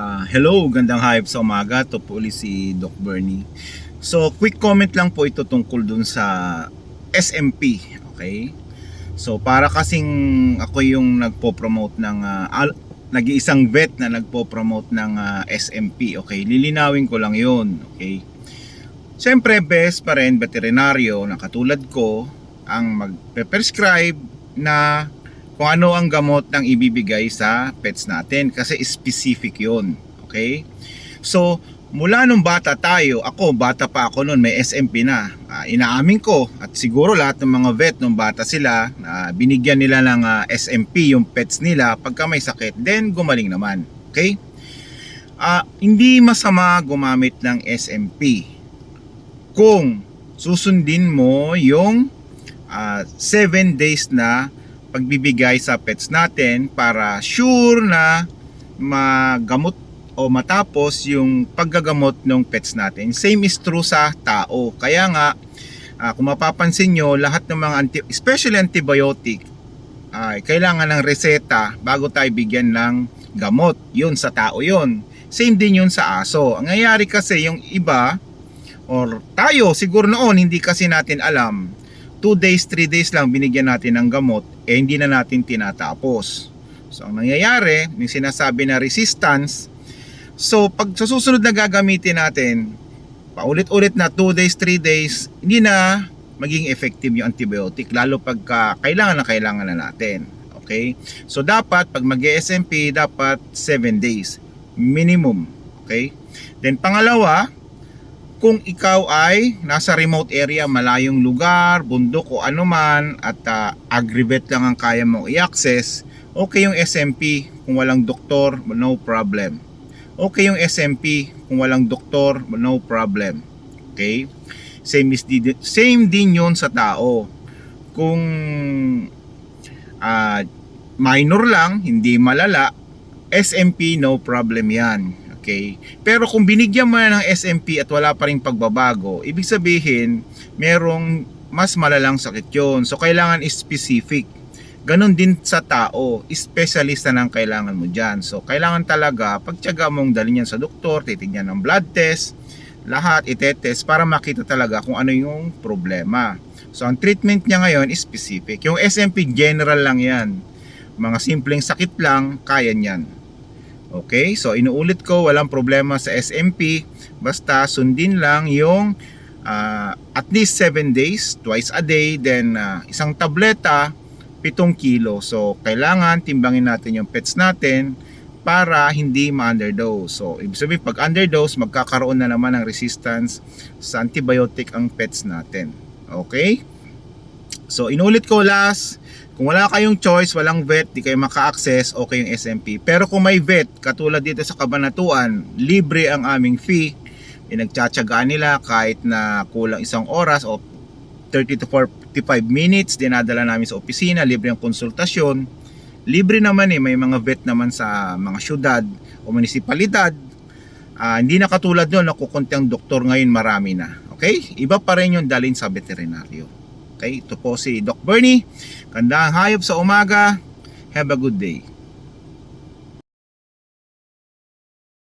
Ah, hello, gandang hayop sa umaga. Ito po ulit si Doc Bernie. So, quick comment lang po ito tungkol dun sa SMP. Okay? So, para kasing ako yung nagpo-promote ng al- nag-iisang vet na nagpo-promote ng ah, SMP. Okay? Lilinawin ko lang yun. Okay? Siyempre, best pa rin veterinaryo na katulad ko ang magpe-prescribe na kung ano ang gamot ng ibibigay sa pets natin kasi specific yon okay? So mula nung bata tayo ako bata pa ako noon may SMP na. Ah, inaamin ko at siguro lahat ng mga vet nung bata sila na binigyan nila ng ah, SMP yung pets nila pagka may sakit then gumaling naman okay? Ah, hindi masama gumamit ng SMP kung susundin mo yung 7 days na pagbibigay sa pets natin para sure na magamot o matapos yung paggagamot ng pets natin. Same is true sa tao. Kaya nga, ah, kung mapapansin nyo, lahat ng mga, anti- especially antibiotic, ay kailangan ng reseta bago tayo bigyan ng gamot. Yun sa tao yun. Same din yun sa aso. Ang nangyayari kasi yung iba, or tayo siguro noon hindi kasi natin alam 2 days, 3 days lang binigyan natin ng gamot, eh hindi na natin tinatapos. So, ang nangyayari, yung sinasabi na resistance, so pag susunod na gagamitin natin, paulit-ulit na 2 days, 3 days, hindi na maging effective yung antibiotic, lalo pagka kailangan na kailangan na natin. Okay? So, dapat, pag mag SMP dapat 7 days. Minimum. Okay? Then, pangalawa, kung ikaw ay nasa remote area, malayong lugar, bundok o anuman at uh, agrivet lang ang kaya mong i-access, okay yung SMP kung walang doktor, no problem. Okay yung SMP kung walang doktor, no problem. Okay? Same, is di, same din yun sa tao. Kung ah, minor lang, hindi malala, SMP no problem yan. Okay? Pero kung binigyan mo na ng SMP at wala pa rin pagbabago, ibig sabihin, merong mas malalang sakit yun. So, kailangan specific. Ganon din sa tao, specialista ng kailangan mo dyan. So, kailangan talaga, pagtyaga mong dalhin yan sa doktor, titignan ng blood test, lahat itetest para makita talaga kung ano yung problema. So, ang treatment niya ngayon is specific. Yung SMP, general lang yan. Mga simpleng sakit lang, kaya niyan. Okay, so inuulit ko, walang problema sa SMP. Basta sundin lang yung ah, at least 7 days, twice a day, then ah, isang tableta, 7 kilo. So, kailangan timbangin natin yung pets natin para hindi ma-underdose. So, ibig sabihin, pag underdose, magkakaroon na naman ng resistance sa antibiotic ang pets natin. Okay? So, inulit ko last, kung wala kayong choice, walang vet, di kayo maka-access, okay yung SMP. Pero kung may vet, katulad dito sa Kabanatuan, libre ang aming fee. Pinagtsatsagaan nila kahit na kulang isang oras o 30 to 45 minutes, dinadala namin sa opisina, libre ang konsultasyon. Libre naman eh, may mga vet naman sa mga syudad o munisipalidad. Ah, hindi na katulad doon, nakukunti ang doktor ngayon, marami na. Okay? Iba pa rin yung dalhin sa veterinaryo. Okay? Ito po si Doc Bernie. Gandang hayop sa umaga. Have a good day.